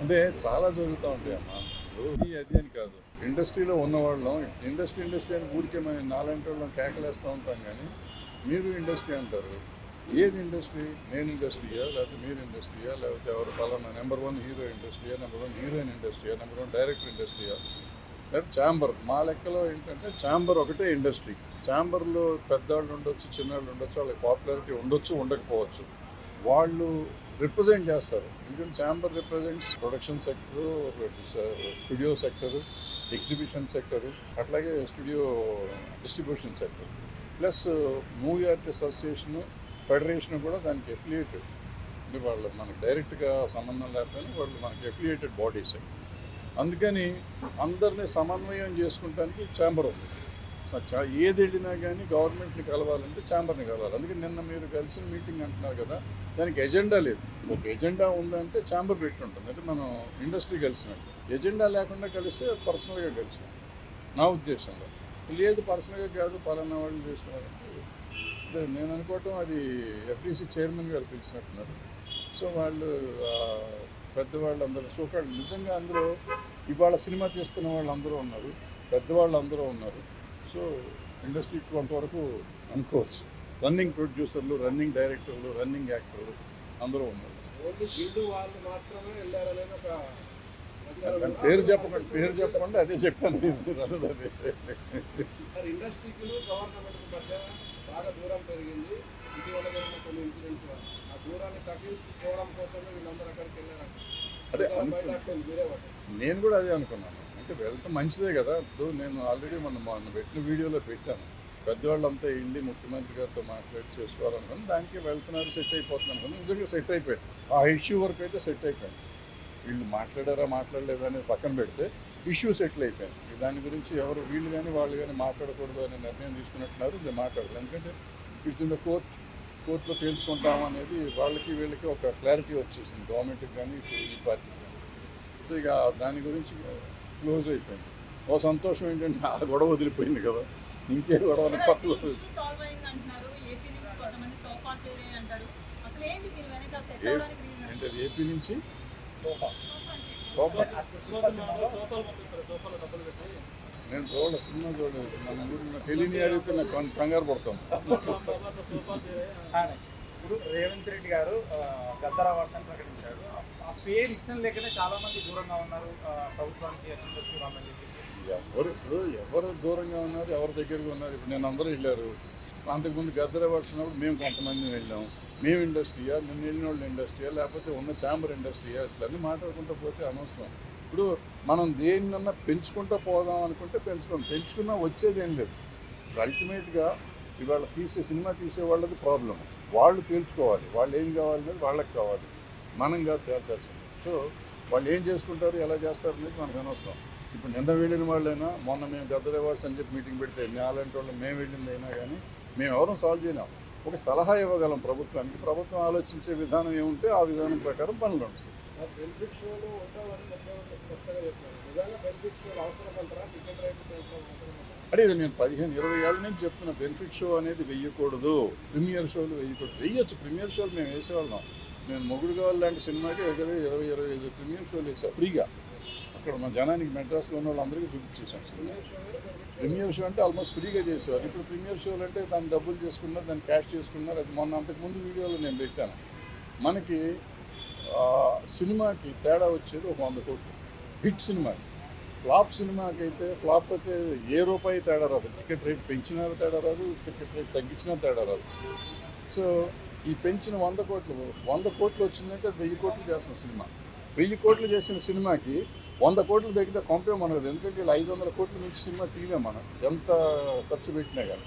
అంటే చాలా జరుగుతూ ఉంటాయి అమ్మా. ఈ అది అని కాదు. ఇండస్ట్రీలో ఉన్నవాళ్ళం ఇండస్ట్రీ ఇండస్ట్రీ అని ఊరికే మేము నాలాంటి వాళ్ళం కేకలేస్తూ ఉంటాం కానీ మీరు ఇండస్ట్రీ అంటారు. ఏది ఇండస్ట్రీ? నేను ఇండస్ట్రీయా? లేకపోతే మీరు ఇండస్ట్రీయా? లేకపోతే ఎవరు? పలానా నెంబర్ వన్ హీరో ఇండస్ట్రీయా? నెంబర్ వన్ హీరోయిన్ ఇండస్ట్రీయా? నెంబర్ వన్ డైరెక్టర్ ఇండస్ట్రీయా? లేదా ఛాంబర్. మా లెక్కలో ఏంటంటే ఛాంబర్ ఒకటే ఇండస్ట్రీ. ఛాంబర్లో పెద్దవాళ్ళు ఉండొచ్చు చిన్నవాళ్ళు ఉండొచ్చు వాళ్ళకి పాపులారిటీ ఉండొచ్చు ఉండకపోవచ్చు. వాళ్ళు రిప్రజెంట్ చేస్తారు. ఇంకా chamber represents production sector studio sector exhibition sector అట్లాగే studio distribution sector plus movie art association federation కూడా దానికి ఎఫిలియేటెడ్ అంటే వాళ్ళు మనకు డైరెక్ట్గా సంబంధం లేకపోయినా వాళ్ళు మనకి ఎఫిలియేటెడ్ బాడీస్ అందుకని అందరినీ సమన్వయం చేసుకుంటానికి ఛాంబర్ ఉంది. ఏది వెళ్ళినా కానీ గవర్నమెంట్ని కలవాలంటే ఛాంబర్ని కలవాలి. అందుకే నిన్న మీరు కలిసిన మీటింగ్ అంటున్నారు కదా దానికి ఎజెండా లేదు. ఒక ఎజెండా ఉందంటే ఛాంబర్ పెట్టి ఉంటుంది అంటే మనం ఇండస్ట్రీ కలిసినట్టు. ఎజెండా లేకుండా కలిస్తే పర్సనల్గా కలిసినట్టు నా ఉద్దేశంలో. లేదు పర్సనల్గా కాదు పలానా వాళ్ళు చేసుకున్నారంటే నేను అనుకోవటం అది ఎఫ్డీసీ చైర్మన్ గారు పిలిచినట్టున్నారు. సో వాళ్ళు పెద్దవాళ్ళు అందరూ సో నిజంగా అందరూ ఇవాళ సినిమా తీస్తున్న వాళ్ళు అందరూ ఉన్నారు. పెద్దవాళ్ళు అందరూ ఉన్నారు. సో ఇండస్ట్రీకి కొంతవరకు అనుకోవచ్చు. రన్నింగ్ ప్రొడ్యూసర్లు రన్నింగ్ డైరెక్టర్లు రన్నింగ్ యాక్టర్లు అందరూ ఉన్నారు. పేరు చెప్పకండి పేరు చెప్పకుండా అదే చెప్పాను అదే ఇండస్ట్రీకి గవర్నమెంట్ మధ్య బాగా దూరం పెరిగింది. ఇటీవల జరిగిన కొన్ని ఇన్సిడెంట్స్ ఆ దూరాన్ని తగ్గించుకోవడం కోసమే వీళ్ళందరూ అక్కడికి వెళ్ళారంట. అదే నేను కూడా అదే అనుకున్నాను. అంటే వెళ్తే మంచిదే కదా. ఇప్పుడు నేను ఆల్రెడీ మన మొన్న పెట్టిన వీడియోలో పెట్టాను. పెద్దవాళ్ళంతా వెళ్ళి ముఖ్యమంత్రి గారితో మాట్లాడి చేసుకోవాలనుకుని దానికి వెళ్తున్నారు సెట్ అయిపోతున్నాను కానీ నిజంగా సెట్ అయిపోయింది ఆ ఇష్యూ వరకు అయితే సెట్ అయిపోయింది. వీళ్ళు మాట్లాడారా మాట్లాడలేదా అనేది పక్కన పెడితే ఇష్యూ సెటిల్ అయిపోయింది. దాని గురించి ఎవరు వీళ్ళు కానీ వాళ్ళు కానీ మాట్లాడకూడదు అనే నిర్ణయం తీసుకున్నట్టున్నారు. ఇది మాట్లాడదు ఎందుకంటే ఇట్స్ ఇన్ ద కోర్ట్. కోర్టులో తేల్చుకుంటాం అనేది వాళ్ళకి వీళ్ళకి ఒక క్లారిటీ వచ్చేసింది. గవర్నమెంట్కి కానీ ఇప్పుడు ఈ పార్టీకి కానీ సో ఇక దాని గురించి క్లోజ్ అయిపోయింది. ఓ సంతోషం ఏంటంటే ఆ గొడవ వదిలిపోయింది కదా. ఇంకే గొడవ కొత్తలో సాల్వ్ అయింది అంటున్నారు ఏపీ నుంచి కొంతమంది సోఫా చేరే అంటారు. అసలు ఏంటి దీని వెనక సెట్ ఏ- అవడానికి రీజన్ అంటే ఏపీ నుంచి? నేను చూడలే సినిమా చూడలేదు మన ఊరిలో తెలియని అడిగితే నాకు కంగారు పడతాం. ఇప్పుడు రేవంత్ రెడ్డి గారు ఆ, గద్దర్ అవార్డ్స్ అని ప్రకటించారు ఆ- పేరు ఇష్టం లేకనే చాలా మంది దూరంగా ఉన్నారు. ప్రభుత్వానికి అసెంబ్లీకి రామని ఎవరు ఇప్పుడు ఎవరు దూరంగా ఉన్నారు ఎవరి దగ్గరగా ఉన్నారు? ఇప్పుడు నేను అందరూ వెళ్ళారు. అంతకుముందు గద్దర ఉన్నప్పుడు మేము కొంతమంది వెళ్ళాం. మేము ఇండస్ట్రీయా? నిన్న వెళ్ళిన వాళ్ళు ఇండస్ట్రీయా? లేకపోతే ఉన్న ఛాంబర్ ఇండస్ట్రీయా? ఇట్లన్నీ మాట్లాడుకుంటూ పోతే అనవసరం. ఇప్పుడు మనం దేన్నన్నా పెంచుకుంటూ పోదాం అనుకుంటే పెంచుకోం. పెంచుకున్నా వచ్చేది ఏం లేదు అల్టిమేట్గా ఇవాళ తీసే సినిమా తీసే వాళ్ళది ప్రాబ్లం వాళ్ళు తేల్చుకోవాలి. వాళ్ళు ఏం కావాలి అనేది వాళ్ళకి కావాలి. మనం కాదు తేల్చాల్సింది సో వాళ్ళు ఏం చేసుకుంటారు ఎలా చేస్తారు అనేది మనకు అనవసరం. ఇప్పుడు నిన్న వెళ్ళిన వాళ్ళైనా మొన్న మేము పెద్ద అవార్డ్స్ అని చెప్పి మీటింగ్ పెడితే అలాంటి వాళ్ళు మేము వెళ్ళింది అయినా కానీ మేము ఎవరూ సాల్వ్ చేయలేం. ఒక సలహా ఇవ్వగలం ప్రభుత్వానికి. ప్రభుత్వం ఆలోచించే విధానం ఏముంటే ఆ విధానం ప్రకారం పనులు ఉంటాయి. అవసరం అంటారా అంటే ఇది నేను పదిహేను ఇరవై ఏళ్ళ నుంచి చెప్తున్న బెనిఫిట్ షో అనేది వెయ్యకూడదు. ప్రీమియర్ షోలు వెయ్యకూడదు. వెయ్యొచ్చు ప్రీమియర్ షోలు మేము వేసేవాళ్ళం. నేను మొగుడు కావాలి లాంటి సినిమాకి దగ్గర ఇరవై ఇరవై ఐదు ప్రీమియర్ షోలు వేసా ఫ్రీగా. అక్కడ మా జనానికి మెడ్రాస్లో ఉన్న వాళ్ళందరికీ చూపించేసాం సినిమా. ప్రీమియర్ షో అంటే ఆల్మోస్ట్ ఫ్రీగా చేసేవారు. ఇప్పుడు ప్రీమియర్ షోలు అంటే దాన్ని డబ్బులు చేసుకున్నారు దాన్ని క్యాష్ చేసుకున్నారు. అది మొన్న అంతకుముందు వీడియోలో నేను పెట్టాను. మనకి సినిమాకి తేడా వచ్చేది ఒక వంద కోట్లు. హిట్ సినిమాకి. ఫ్లాప్ సినిమాకి అయితే ఫ్లాప్ అయితే ఏ రూపాయి తేడా రాదు. టికెట్ రేట్ పెంచినా తేడా రాదు టికెట్ రేట్ తగ్గించినా తేడా రాదు. సో ఈ పెంచిన వంద కోట్లు వంద కోట్లు వచ్చిందంటే వెయ్యి కోట్లు చేస్తున్న సినిమా. వెయ్యి కోట్లు చేసిన సినిమాకి వంద కోట్లు తగ్గితే కొంపే మనది ఎందుకంటే ఇలా ఐదు వందల కోట్లు మించి సినిమా తీయలేం మనం. ఎంత ఖర్చు పెట్టినా కానీ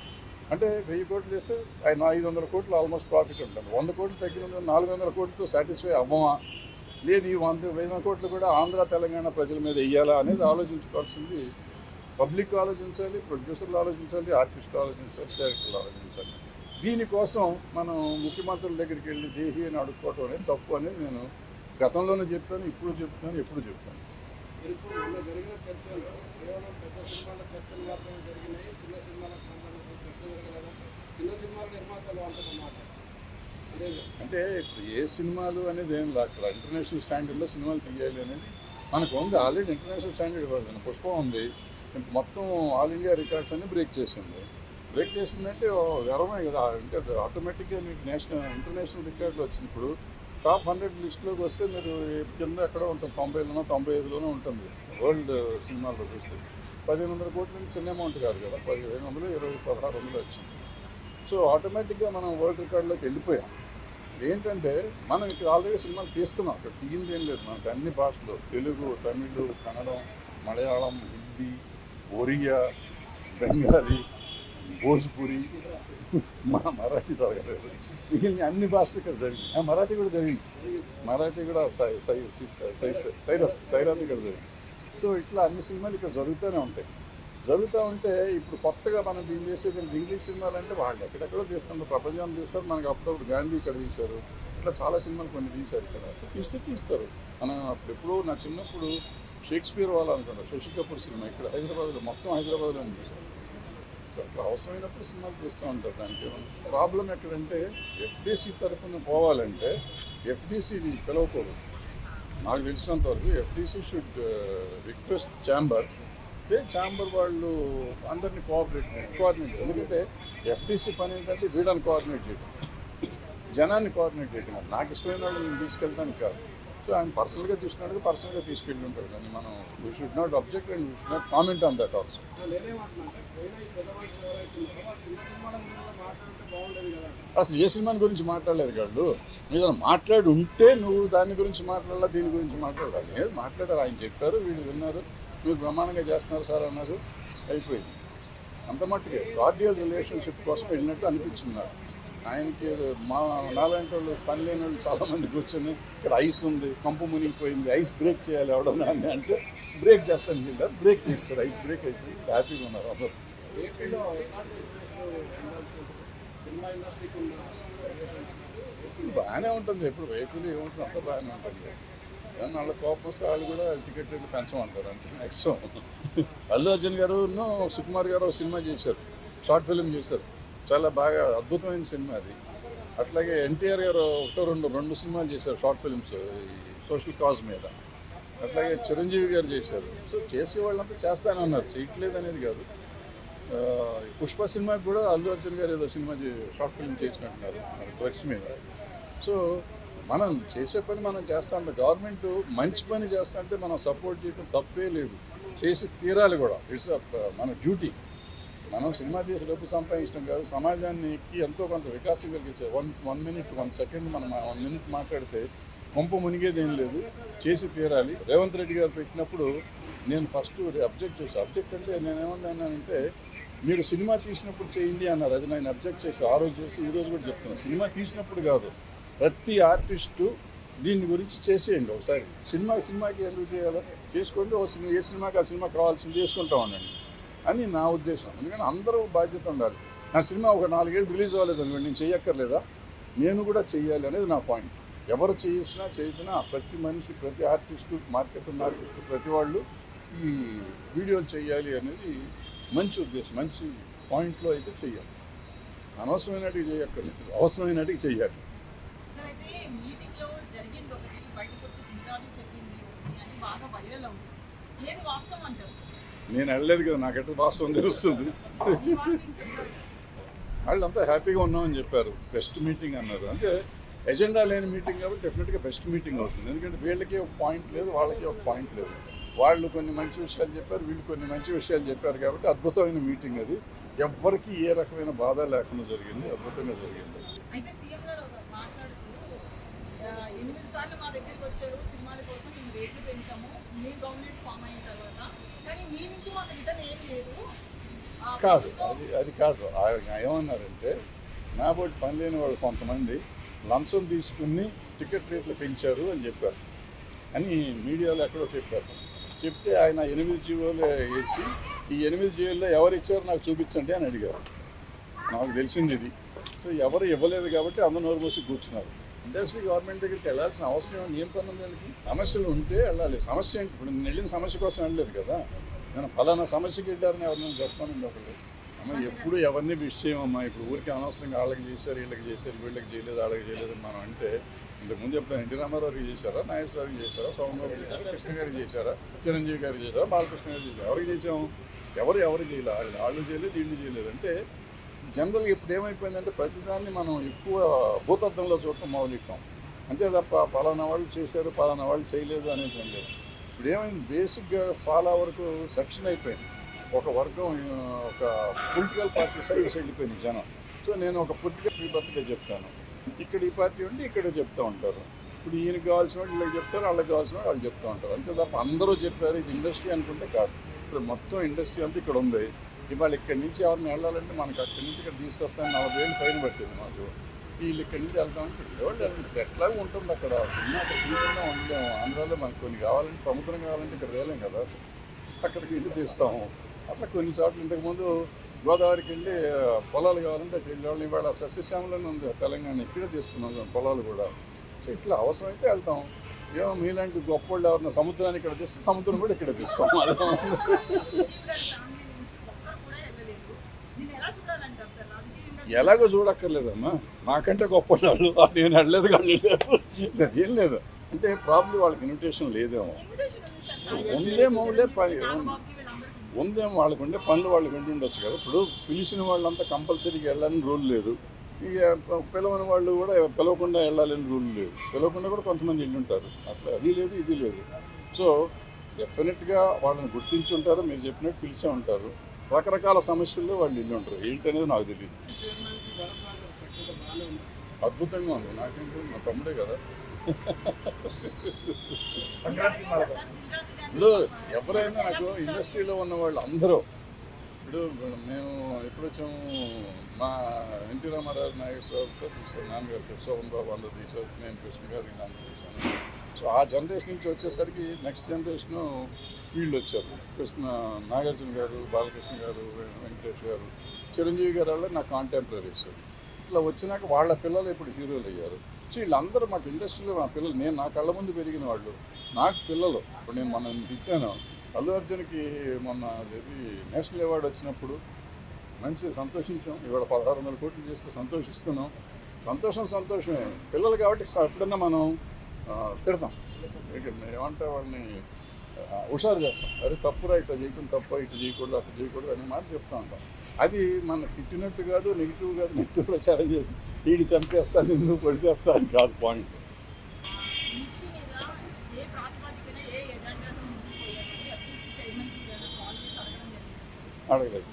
అంటే వెయ్యి కోట్లు చేస్తే ఆయన ఐదు వందల కోట్లు ఆల్మోస్ట్ ప్రాఫిట్ ఉంటుంది. వంద కోట్లు తగ్గిన నాలుగు వందల కోట్లతో సాటిస్ఫై అవ్వమా? లేదు ఈ వంద వెయ్యి కోట్లు కూడా ఆంధ్ర తెలంగాణ ప్రజల మీద వెయ్యాలా అనేది ఆలోచించుకోవాల్సింది. పబ్లిక్ ఆలోచించాలి ప్రొడ్యూసర్లు ఆలోచించాలి ఆర్టిస్టులు ఆలోచించాలి డైరెక్టర్లు ఆలోచించాలి. దీనికోసం మనం ముఖ్యమంత్రుల దగ్గరికి వెళ్ళి దేహి అని అడుక్కోవటం అనేది తప్పు అనేది నేను గతంలోనే చెప్తాను ఇప్పుడు చెప్తాను ఎప్పుడు చెప్తాను. చిన్న చిన్న సినిమాల నిర్మాతలు అంటున్నమాట అంటే ఇప్పుడు ఏ సినిమాలు అనేది ఏం లేదు అక్కడ ఇంటర్నేషనల్ స్టాండర్డ్లో సినిమాలు తీయాలి అనేది మనకు ఉంది. ఆల్రెడీ ఇంటర్నేషనల్ స్టాండర్డ్ పడుతుంది పుష్పం ఉంది. మొత్తం ఆల్ ఇండియా రికార్డ్స్ అన్ని బ్రేక్ చేసింది. బ్రేక్ చేసిందంటే గర్వమే కదా. అంటే ఆటోమేటిక్గా మీకు నేషనల్ ఇంటర్నేషనల్ రికార్డులు వచ్చినప్పుడు టాప్ హండ్రెడ్ లిస్ట్లోకి వస్తే మీరు కింద ఎక్కడ ఉంటుంది. తొంభైలోనో తొంభై ఐదులోనో ఉంటుంది. వరల్డ్ సినిమాల్లో చూస్తే. పదిహేను వందల కోట్ల నుంచి చిన్న అమౌంట్ కాదు కదా. పదిహేను వందలు ఇరవై పదహారు వందలు వచ్చింది. సో ఆటోమేటిక్గా మనం వరల్డ్ రికార్డులోకి వెళ్ళిపోయాం. ఏంటంటే మనం ఇక్కడ ఆల్రెడీ సినిమాలు తీస్తున్నాం. ఇక్కడ తీయింది ఏం లేదు. మనకు అన్ని భాషలు. తెలుగు తమిళ్ కన్నడం మలయాళం హిందీ ఒరియా బెంగాలీ భోజ్పురి మన మరాఠీ జరగలేదు మిగిలిన అన్ని భాషలు ఇక్కడ జరిగింది మరాఠీ కూడా జరిగింది. మరాఠీ కూడా సై సై సై సైరత్ సైరాత్ ఇక్కడ జరిగింది. సో ఇట్లా అన్ని సినిమాలు ఇక్కడ జరుగుతూనే ఉంటాయి. జరుగుతూ ఉంటే ఇప్పుడు కొత్తగా మనం దీన్ని చేసేది ఇంగ్లీష్ సినిమాలు అంటే వాళ్ళు ఎక్కడెక్కడో తీస్తున్నారు ప్రపంచం తీస్తారు. మనకి అప్పుడప్పుడు గాంధీ ఇక్కడ తీశారు. ఇట్లా చాలా సినిమాలు కొన్ని తీశారు ఇక్కడ. తీస్తే తీస్తారు. మనం అప్పుడు ఎప్పుడూ నా చిన్నప్పుడు షేక్స్పియర్ వాళ్ళు అనుకుంటా శశి కపూర్ సినిమా ఇక్కడ హైదరాబాద్లో మొత్తం హైదరాబాద్లో తీశారు అట్లా అవసరమైనప్పుడు సినిమాలు తీస్తూ ఉంటారు దానికి. ప్రాబ్లం ఎక్కడంటే ఎఫ్డీసీ తరఫున పోవాలంటే ఎఫ్డీసీని పిలవకూడదు. నాకు తెలిసినంతవరకు FDC should uh, request chamber చెప్తే ఛాంబర్ వాళ్ళు అందరినీ కోఆపరేట్ కోఆర్డినేట్ ఎందుకంటే ఎఫ్టీసీ పని ఏంటంటే వీళ్ళని కోఆర్డినేట్ చేయడం జనాన్ని కోఆర్డినేట్ చేయడం. నాకు ఇష్టమైన వాళ్ళు నేను తీసుకెళ్తానికి కాదు. సో ఆయన పర్సనల్గా తీసుకున్నట్టుగా పర్సనల్గా తీసుకెళ్ళి ఉంటారు కానీ మనం we should not object and we should not comment on that also అసలు ఏ సినిమాని గురించి మాట్లాడలేదు కాదు మీరు మాట్లాడి ఉంటే నువ్వు దాని గురించి మాట్లాడాలా దీని గురించి మాట్లాడాలి? మాట్లాడారు? ఆయన చెప్పారు వీళ్ళు విన్నారు. మీరు బ్రహ్మాండంగా చేస్తున్నారు సార్ అన్నారు. అయిపోయింది. అంత మట్టుకే కార్డియల్ రిలేషన్షిప్ కోసం వెళ్ళినట్టు అనిపించింది నాకు. ఆయనకి మా నాలాంటి వాళ్ళు పని లేని వాళ్ళు చాలామంది కూర్చొని ఇక్కడ ఐస్ ఉంది కంపు మునిగిపోయింది ఐస్ బ్రేక్ చేయాలి ఎవడన్నా అని అంటే బ్రేక్ చేస్తాను వీళ్ళు. బ్రేక్ చేస్తారు ఐస్ బ్రేక్ అయితే హ్యాపీగా ఉన్నారు అందరు. బాగానే ఉంటుంది. ఎప్పుడు వెహికల్ ఏముంటుంది అంత బాగానే ఉంటుంది. కానీ వాళ్ళ కోపం వస్తే వాళ్ళు కూడా టికెట్ రేట్లు పెంచమంటారు అంటే నెక్స్ట్ అల్లు అర్జున్ గారు సుకుమార్ గారు సినిమా చేశారు. షార్ట్ ఫిల్మ్ చేశారు. చాలా బాగా అద్భుతమైన సినిమా అది. అట్లాగే ఎన్టీఆర్ గారు ఒకటో రెండు రెండు సినిమాలు చేశారు షార్ట్ ఫిల్మ్స్ సోషల్ కాజ్ మీద. అట్లాగే చిరంజీవి గారు చేశారు. సో చేసే వాళ్ళంతా చేస్తానే ఉన్నారు. చేయట్లేదు అనేది కాదు. పుష్ప సినిమాకి కూడా అల్లు అర్జున్ గారు ఏదో సినిమా షార్ట్ ఫిల్మ్ చేసినట్టున్నారు డ్రగ్స్ మీద. సో మనం చేసే పని మనం చేస్తా. ఉంటాం గవర్నమెంట్ మంచి పని చేస్తా అంటే మనం సపోర్ట్ చేయడం తప్పే లేదు. చేసి తీరాలి కూడా. ఇట్స్ మన డ్యూటీ. మనం సినిమా తీసి డబ్బు సంపాదించడం కాదు. సమాజానికి ఎంతో కొంత వికాసం కలిగించే one one minute one second మనం వన్ మినిట్ మాట్లాడితే కొంప మునిగేది ఏం లేదు. చేసి తీరాలి. రేవంత్ రెడ్డి గారు పెట్టినప్పుడు నేను ఫస్ట్ అబ్జెక్ట్ చేసి అబ్జెక్ట్ అంటే నేనేమన్నానంటే మీరు సినిమా తీసినప్పుడు చేయండి అన్నారు. అది నేను అబ్జెక్ట్ చేసి ఆ రోజు చేసి ఈ రోజు కూడా చెప్తున్నాను సినిమా తీసినప్పుడు కాదు. ప్రతి ఆర్టిస్టు దీని గురించి చేసేయండి ఒకసారి. సినిమా సినిమాకి ఎందుకు చేయాలి? చేసుకోండి ఒక సినిమా ఏ సినిమాకి ఆ సినిమా కావాల్సింది చేసుకుంటా ఉండండి అని నా ఉద్దేశం. ఎందుకంటే అందరూ బాధ్యత ఉండాలి. నా సినిమా ఒక నాలుగేళ్ళు రిలీజ్ అవ్వలేదు అనుకోండి నేను చేయక్కర్లేదా నేను కూడా చేయాలి అనేది నా పాయింట్. ఎవరు చేసినా చేసినా ప్రతి మనిషి ప్రతి ఆర్టిస్టు మార్కెట్ ఉన్న ఆర్టిస్టు ప్రతి వాళ్ళు ఈ వీడియోలు చేయాలి అనేది మంచి ఉద్దేశం. మంచి పాయింట్లో అయితే చేయాలి అనవసరమైనట్టుగా చేయక్కర్లేదు అవసరమైనట్టుగా చేయాలి అయితే మీటింగ్లో జరిగింది ఒకటి బయటకు వచ్చి తీరాలు చెప్పింది ఒకటి అని బాగా వైరల్ అవుతుంది. ఏది వాస్తవం అంటారు? నేను వెళ్ళలేదు కదా నాకెట్లా వాస్తవం తెలుస్తుంది? వాళ్ళంతా హ్యాపీగా ఉన్నామని చెప్పారు. బెస్ట్ మీటింగ్ అన్నారు. అంటే ఎజెండా లేని మీటింగ్ కాబట్టి డెఫినెట్గా బెస్ట్ మీటింగ్ అవుతుంది. ఎందుకంటే వీళ్ళకి ఒక పాయింట్ లేదు వాళ్ళకి ఒక పాయింట్ లేదు. వాళ్ళు కొన్ని మంచి విషయాలు చెప్పారు వీళ్ళు కొన్ని మంచి విషయాలు చెప్పారు కాబట్టి అద్భుతమైన మీటింగ్ అది. ఎవ్వరికి ఏ రకమైన బాధ లేకుండా జరిగింది అద్భుతంగా జరిగింది అయితే సీఎం గారు ఒక మాట్లాడుతూ ఆ, ఎనిమిది సార్లు మా దగ్గరికి వచ్చారు. సినిమాల కోసం మేము రేట్లు పెంచాము. మీ గవర్నమెంట్ ఫామ్ అయిన తర్వాత. కానీ మీ నుంచి మాకు రిటర్న్ ఏం లేదు. కాదు అది అది కాదు. ఆయన ఏమన్నారంటే నా బోటి పని లేని వాళ్ళు కొంతమంది లంచం తీసుకుని టికెట్ రేట్లు పెంచారు అని చెప్పారు. అని మీడియాలో ఎక్కడో చెప్పారు. చెప్తే ఆయన ఎనిమిది జీవోలు వేసి ఈ ఎనిమిది జీవోల్లో ఎవరు ఇచ్చారో నాకు చూపించండి అని అడిగారు. నాకు తెలిసింది ఇది. సో ఎవరు ఇవ్వలేదు కాబట్టి అందరూ నోరు మూసి కూర్చున్నారు. ఇండస్ట్రీ గవర్నమెంట్ దగ్గరికి వెళ్ళాల్సిన అవసరం ఏం పని ఉంది దానికి సమస్యలు ఉంటే వెళ్ళాలి. సమస్య ఏంటి? ఇప్పుడు నేను వెళ్ళిన సమస్య కోసం వెళ్ళలేదు కదా. నేను ఫలానా సమస్యకి వెళ్ళారని ఎవరినైనా చెప్పానండి ఒకళ్ళు. అమ్మ ఎప్పుడు ఎవరిని విష్ చేయమమ్మా? ఇప్పుడు ఊరికి అనవసరంగా వాళ్ళకి చేశారు వీళ్ళకి చేశారు వీళ్ళకి చేయలేదు వాళ్ళకి చేయలేదు మనం అంటే ఇంతకుముందు చెప్తాను ఎన్టీ రామారావుకి చేశారా? నాగేశ్వరరావుకి చేశారా? సోమబాబు చేశారా? కృష్ణ గారికి చేశారా? చిరంజీవి గారికి చేశారా? బాలకృష్ణ గారు చేశారు? ఎవరికి చేసాము ఎవరు ఎవరు చేయలేదు వాళ్ళు వాళ్ళు చేయలేదు వీళ్ళు చేయలేదు. అంటే జనరల్గా ఇప్పుడు ఏమైపోయిందంటే ప్రతిదాన్ని మనం ఎక్కువ భూతత్వంలో చూడటం మొదలెట్టాం అంతే తప్ప పలానా వాళ్ళు చేశారు పలానా వాళ్ళు చేయలేదు అనేది ఏం లేదు. ఇప్పుడు ఏమైంది? బేసిక్గా చాలా వరకు సెక్షన్ అయిపోయింది. ఒక వర్గం ఒక పొలిటికల్ పార్టీ సైడ్స్ వెళ్ళిపోయింది జనం. సో నేను ఒక పొలిటికల్ బర్త్డే చెప్తాను. ఇక్కడ ఈ పార్టీ ఉండి ఇక్కడ చెప్తూ ఉంటారు. ఇప్పుడు ఈయనకి కావాల్సిన వాళ్ళు వీళ్ళకి చెప్తారు వాళ్ళకి కావాల్సిన వాళ్ళు వాళ్ళు చెప్తూ ఉంటారు. అంతే తప్ప అందరూ చెప్పారు ఇది ఇండస్ట్రీ అనుకుంటే కాదు. ఇప్పుడు మొత్తం ఇండస్ట్రీ అంతా ఇక్కడ ఉంది. ఇవాళ ఇక్కడి నుంచి ఎవరిని వెళ్ళాలంటే మనకి అక్కడి నుంచి ఇక్కడ తీసుకొస్తాను. నలభై వేలు పైన పట్టింది మాకు. వీళ్ళు ఇక్కడి నుంచి వెళ్తామంటే ఎవరు ఎట్లా ఉంటుంది అక్కడ? సినిమా అక్కడ ఉండలేము. ఆంధ్రాలో మనకు కొన్ని కావాలంటే సముద్రం కావాలంటే ఇక్కడ వేయలేం కదా. అక్కడికి ఇల్లు తీస్తాము. అట్లా కొన్ని చోట్ల ఇంతకుముందు గోదావరికి వెళ్ళి పొలాలు కావాలంటే అక్కడ వెళ్ళేవాళ్ళు. ఇవాళ సస్యశ్యామలోనే ఉంది. తెలంగాణ ఇక్కడే తీసుకున్నాం పొలాలు కూడా. సో ఇట్లా అవసరమైతే వెళ్తాం. ఏమో మీలాంటి గొప్ప వాళ్ళు ఎవరన్నా సముద్రాన్ని ఇక్కడ తీస్తే సముద్రం కూడా ఇక్కడ తీస్తాం అలా ఉంది. రాజకీయ ఫ్యామిలీ నుంచి ఒక్కరు కూడా వెళ్ళలేదు నేను ఎలా చూడాలంటారు సార్ రాజకీయంగా ఎలాగో చూడక్కర్లేదమ్మా. నాకంటే గొప్ప వాళ్ళు నేను వెళ్ళలేదు కానీ లేదు. ఏం లేదు. అంటే ప్రాబ్లం వాళ్ళకి ఇన్విటేషన్ లేదేమో. ఉందేమో ఉందే పని. ఉందేమో వాళ్ళకు ఉండే పనులు వాళ్ళకి ఉండి ఉండొచ్చు కదా. ఇప్పుడు పిలిచిన వాళ్ళంతా కంపల్సరీగా వెళ్ళాలని రూల్ లేదు. ఇక పిలవని వాళ్ళు కూడా పిలవకుండా వెళ్ళాలని రూల్ లేదు. పిలవకుండా కూడా కొంతమంది వెళ్ళి ఉంటారు. అట్లా అది లేదు ఇది లేదు. సో డెఫినెట్గా వాళ్ళని గుర్తించి ఉంటారు. మీరు చెప్పినట్టు పిలిచే ఉంటారు. రకరకాల సమస్యల్లో వాళ్ళు ఇల్లు ఉంటారు. ఏంటనేది నాకు తెలియదు అద్భుతంగా ఉంది. నాకేంటి మా తమ్ముడే కదా. ఇప్పుడు ఎవరైనా నాకు ఇండస్ట్రీలో ఉన్న వాళ్ళు అందరూ ఇప్పుడు మేము ఎప్పుడు వచ్చాము? మా ఎన్టీ రామారావు నాగేశ్వరరావుతో చూసాను నాన్నగారు శోభన్ బాబు అందరూ తీసారు నేను కృష్ణ గారికి నాన్న చూసాను. సో ఆ జనరేషన్ నుంచి వచ్చేసరికి నెక్స్ట్ జనరేషన్ వీళ్ళు వచ్చారు. కృష్ణ నాగార్జున గారు బాలకృష్ణ గారు వెంకటేష్ గారు చిరంజీవి గారు వాళ్ళు నా కాంటెంపరీస్ ఇట్లా వచ్చినాక వాళ్ళ పిల్లలు ఇప్పుడు హీరోలు అయ్యారు. సో వీళ్ళందరూ మాకు ఇండస్ట్రీలో మా పిల్లలు. నేను నా కళ్ళ ముందు పెరిగిన వాళ్ళు. నాకు పిల్లలు. ఇప్పుడు నేను మనం తిట్టాను. అల్లు అర్జున్కి మొన్న ఇది నేషనల్ అవార్డు వచ్చినప్పుడు మంచి సంతోషించాం. ఇవాళ పదహారు వందల కోట్లు చేస్తే సంతోషిస్తున్నాం. సంతోషం సంతోషమే. పిల్లలు కాబట్టి ఎప్పుడన్నా మనం తిడతాం. మేము ఏమంటే వాళ్ళని హుషారు చేస్తాం. అరే తప్పురా ఇట్లా చేయకుండా తప్ప ఇట్లా చేయకూడదు అట్లా చేయకూడదు అనే మాట చెప్తా ఉంటాం. అది మన తిట్టినట్టు కాదు నెగిటివ్ కాదు నెగిటివ్ ప్రచారం చేసి వీడి చంపేస్తాను నిన్ను పడిచేస్తా అని కాదు పాయింట్ అడగలేదు.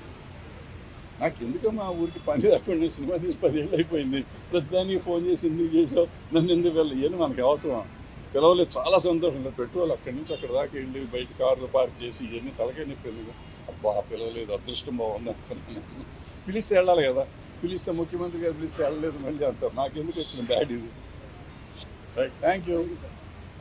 నాకు ఎందుకమ్మా మా ఊరికి పని రాకుండా సినిమా తీసి పదేళ్ళు అయిపోయింది. ప్రతిదానికి ఫోన్ చేసి ఎందుకు చేసావు నన్ను ఎందుకు వెళ్ళి? ఏం మనకి అవసరం. పిలవలేదు. చాలా సంతోషంగా పెట్రోల్ అక్కడి నుంచి అక్కడ దాకా వెళ్ళి బయట కార్లు పార్క్ చేసి ఇవన్నీ తలకే నొప్పి అబ్బా పిలవలేదు. అదృష్టం బాగుంది అనుకున్నాను పిలిస్తే వెళ్ళాలి కదా. పిలిస్తే ముఖ్యమంత్రి గారు పిలిస్తే వెళ్ళలేదు మళ్ళీ అంటారు. నాకు ఎందుకు వచ్చిన బ్యాడ్ ఇది? Right thank you